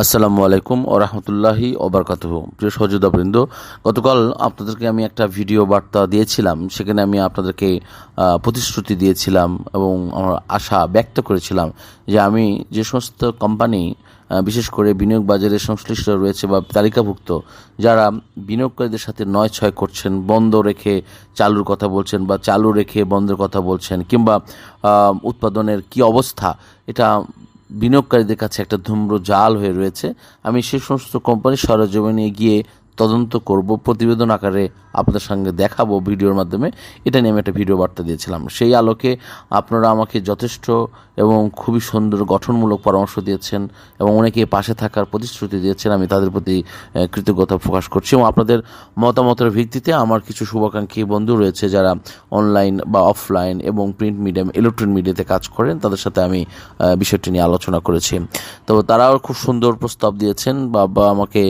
আসসালামু আলাইকুম ও রহমতুল্লাহি ওবরকাতুহ প্রিয় সহযোদ্ধাবৃন্দ, গতকাল আপনাদেরকে আমি একটা ভিডিও বার্তা দিয়েছিলাম, সেখানে আমি আপনাদেরকে প্রতিশ্রুতি দিয়েছিলাম এবং আমার আশা ব্যক্ত করেছিলাম যে আমি যে সমস্ত কোম্পানি বিশেষ করে বিনিয়োগ বাজারে সংশ্লিষ্ট রয়েছে বা তালিকাভুক্ত, যারা বিনিয়োগকারীদের সাথে নয় ছয় করছেন, বন্ধ রেখে চালুর কথা বলছেন বা চালু রেখে বন্ধের কথা বলছেন কিংবা উৎপাদনের কি অবস্থা, এটা বিনিয়োগকারীদের কাছে একটা ধূম্র জাল হয়ে রয়েছে। আমি সে সমস্ত কোম্পানি সরজমিনে গিয়ে তদন্ত করব, প্রতিবেদন আকারে আপনাদের সঙ্গে দেখাবো ভিডিওর মাধ্যমে। এটা নিয়ে আমি একটা ভিডিও বার্তা দিয়েছিলাম। সেই আলোকে আপনারা আমাকে যথেষ্ট এবং খুবই সুন্দর গঠনমূলক পরামর্শ দিয়েছেন এবং অনেকে পাশে থাকার প্রতিশ্রুতি দিয়েছেন। আমি তাদের প্রতি কৃতজ্ঞতা প্রকাশ করছি এবং আপনাদের মতামতের ভিত্তিতে আমার কিছু শুভাকাঙ্ক্ষী বন্ধু রয়েছে যারা অনলাইন বা অফলাইন এবং প্রিন্ট মিডিয়াম ইলেকট্রনিক মিডিয়াতে কাজ করেন। তাদের সাথে আমি বিষয়টি নিয়ে আলোচনা করেছি। তো তারাও খুব সুন্দর প্রস্তাব দিয়েছেন। বা আমাকে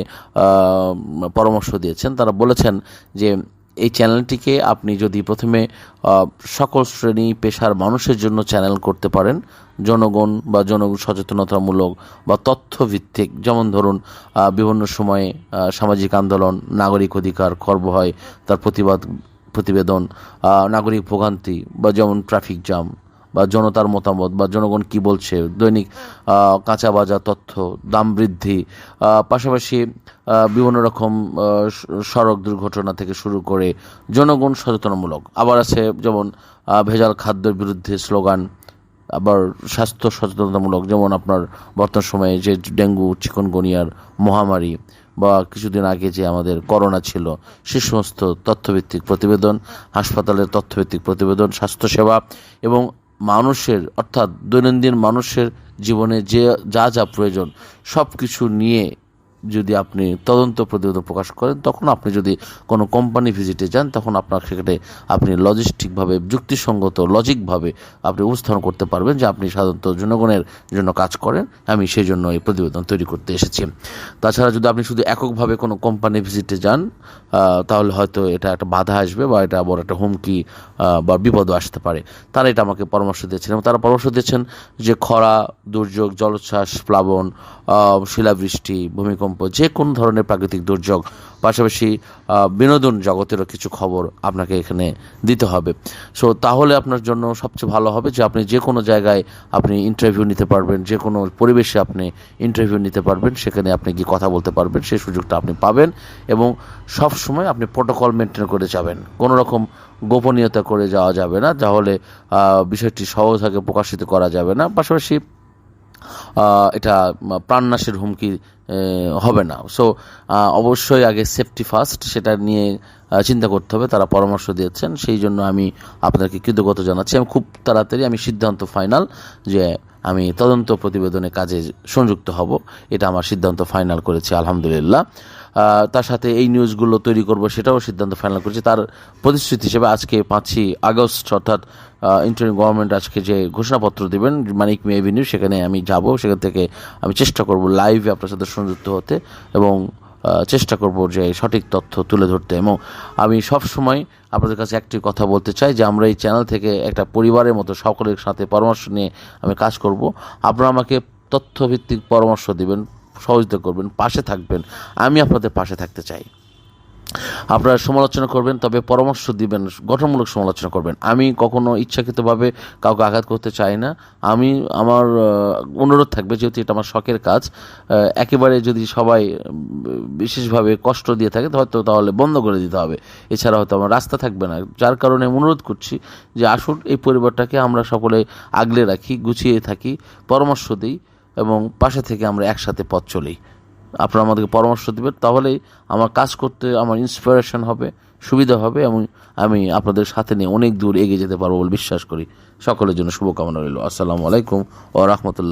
পরামর্শ দিয়েছেন। তারা বলেছেন যে, এই চ্যানেলটিকে আপনি যদি প্রথমে সকল শ্রেণি পেশার মানুষের জন্য চ্যানেল করতে পারেন, জনগণ বা জন সচেতনতামূলক বা তথ্যভিত্তিক, যেমন ধরুন বিভিন্ন সময়ে সামাজিক আন্দোলন, নাগরিক অধিকার খর্ব হয় তার প্রতিবাদ, প্রতিবেদন নাগরিক ভোগান্তি বা যেমন ট্রাফিক জ্যাম বা জনতার মতামত বা জনগণ কি বলছে, দৈনিক কাঁচা বাজার তথ্য, দাম বৃদ্ধি পাশাপাশি বিভিন্ন রকম সড়ক দুর্ঘটনা থেকে শুরু করে জনগণ সচেতনমূলক। আবার আছে যেমন ভেজাল খাদ্যের বিরুদ্ধে স্লোগান, আবার স্বাস্থ্য সচেতনতামূলক, যেমন আপনার বর্তমান সময়ে যে ডেঙ্গু, চিকনগুনিয়ার মহামারী বা কিছুদিন আগে যে আমাদের করোনা ছিল, সে সমস্ত তথ্যভিত্তিক প্রতিবেদন, হাসপাতালের তথ্যভিত্তিক প্রতিবেদন, স্বাস্থ্যসেবা এবং মানুষের অর্থাৎ দৈনন্দিন মানুষের জীবনে যে যা যা প্রয়োজন সব কিছু নিয়ে যদি আপনি তদন্ত প্রতিবেদন প্রকাশ করেন, তখন আপনি যদি কোনো কোম্পানি ভিজিটে যান, তখন আপনার সেখানে আপনি লজিস্টিকভাবে যুক্তিসঙ্গত লজিকভাবে আপনি উপস্থাপন করতে পারবেন যে আপনি সাধারণত জনগণের জন্য কাজ করেন। আমি সেই জন্য এই প্রতিবেদন তৈরি করতে এসেছি। তাছাড়া যদি আপনি শুধু এককভাবে কোনো কোম্পানি ভিজিটে যান তাহলে হয়তো এটা একটা বাধা আসবে বা এটা বড় একটা হুমকি বা বিপদও আসতে পারে। তারা এটা আমাকে পরামর্শ দিয়েছেন এবং তারা পরামর্শ দিয়েছেন যে খরা, দুর্যোগ, জলোচ্ছ্বাস, প্লাবন শিলাবৃষ্টি, ভূমিকম্প যে কোনো ধরনের প্রাকৃতিক দুর্যোগ, পাশাপাশি বিনোদন জগতেরও কিছু খবর আপনাকে এখানে দিতে হবে। সো, তাহলে আপনার জন্য সবচেয়ে ভালো হবে যে আপনি যে কোনো জায়গায় আপনি ইন্টারভিউ নিতে পারবেন যে কোনো পরিবেশে আপনি ইন্টারভিউ নিতে পারবেন, সেখানে আপনি গিয়ে কথা বলতে পারবেন, সেই সুযোগটা আপনি পাবেন এবং সব সময় আপনি প্রোটোকল মেনটেন করে যাবেন। কোনো রকম গোপনীয়তা করে যাওয়া যাবে না, তাহলে বিষয়টি সহজভাবে প্রকাশিত করা যাবে না। পাশাপাশি এটা প্রাণনাশের হুমকি হবে না। সো অবশ্যই আগে সেফটি ফার্স্ট সেটা নিয়ে চিন্তা করতে হবে। তারা পরামর্শ দিয়েছেন, সেই জন্য আমি আপনাকে কৃতজ্ঞতা জানাচ্ছি। আমি খুব তাড়াতাড়ি আমি সিদ্ধান্ত ফাইনাল যে আমি তদন্ত প্রতিবেদনে কাজে সংযুক্ত হব। এটা আমার সিদ্ধান্ত ফাইনাল করেছি, আলহামদুলিল্লাহ। তার সাথে এই নিউজগুলো তৈরি করব সেটাও সিদ্ধান্ত ফাইনাল করেছে। তার প্রতিশ্রুতি হিসেবে আজকে পাঁচই আগস্ট, অর্থাৎ ইন্টারিম গভর্নমেন্ট আজকে যে ঘোষণাপত্র দেবেন, মানিক মি এভিনিউ সেখানে আমি যাব। সেখান থেকে আমি চেষ্টা করব লাইভে আপনার সাথে সংযুক্ত হতে এবং চেষ্টা করব যে সঠিক তথ্য তুলে ধরতে। এবং আমি সব সময় আপনাদের কাছে একটি কথা বলতে চাই যে, আমরা এই চ্যানেল থেকে একটা পরিবারের মতো সকলের সাথে পরামর্শ নিয়ে আমি কাজ করব। আপনারা আমাকে তথ্যভিত্তিক পরামর্শ দিবেন। সহযোগিতা করবেন, পাশে থাকবেন। আমি আপনাদের পাশে থাকতে চাই। আপনারা সমালোচনা করবেন, তবে পরামর্শ দিবেন, গঠনমূলক সমালোচনা করবেন। আমি কখনো ইচ্ছাকৃতভাবে কাউকে আঘাত করতে চাই না। আমি, আমার অনুরোধ থাকবে, যেহেতু এটা আমার শখের কাজ একেবারে যদি সবাই বিশেষভাবে কষ্ট দিয়ে থাকে হয়তো তাহলে বন্ধ করে দিতে হবে। এছাড়া হয়তো আমার রাস্তা থাকবে না। যার কারণে অনুরোধ করছি যে আসুন, এই পরিবারটাকে আমরা সকলে আগলে রাখি, গুছিয়ে থাকি, পরামর্শ দিই। এবং পাশে থেকে আমরা একসাথে পথ চলি। আপনারা আমাদেরকে পরামর্শ দেবেন, তাহলেই আমার কাজ করতে আমার ইন্সপিরেশন হবে, সুবিধা হবে এবং আমি আপনাদের সাথে নিয়ে অনেক দূর এগিয়ে যেতে পারব বলে বিশ্বাস করি। সকলের জন্য শুভকামনা রইল। আসসালামু আলাইকুম ও রহমতুল্লাহ।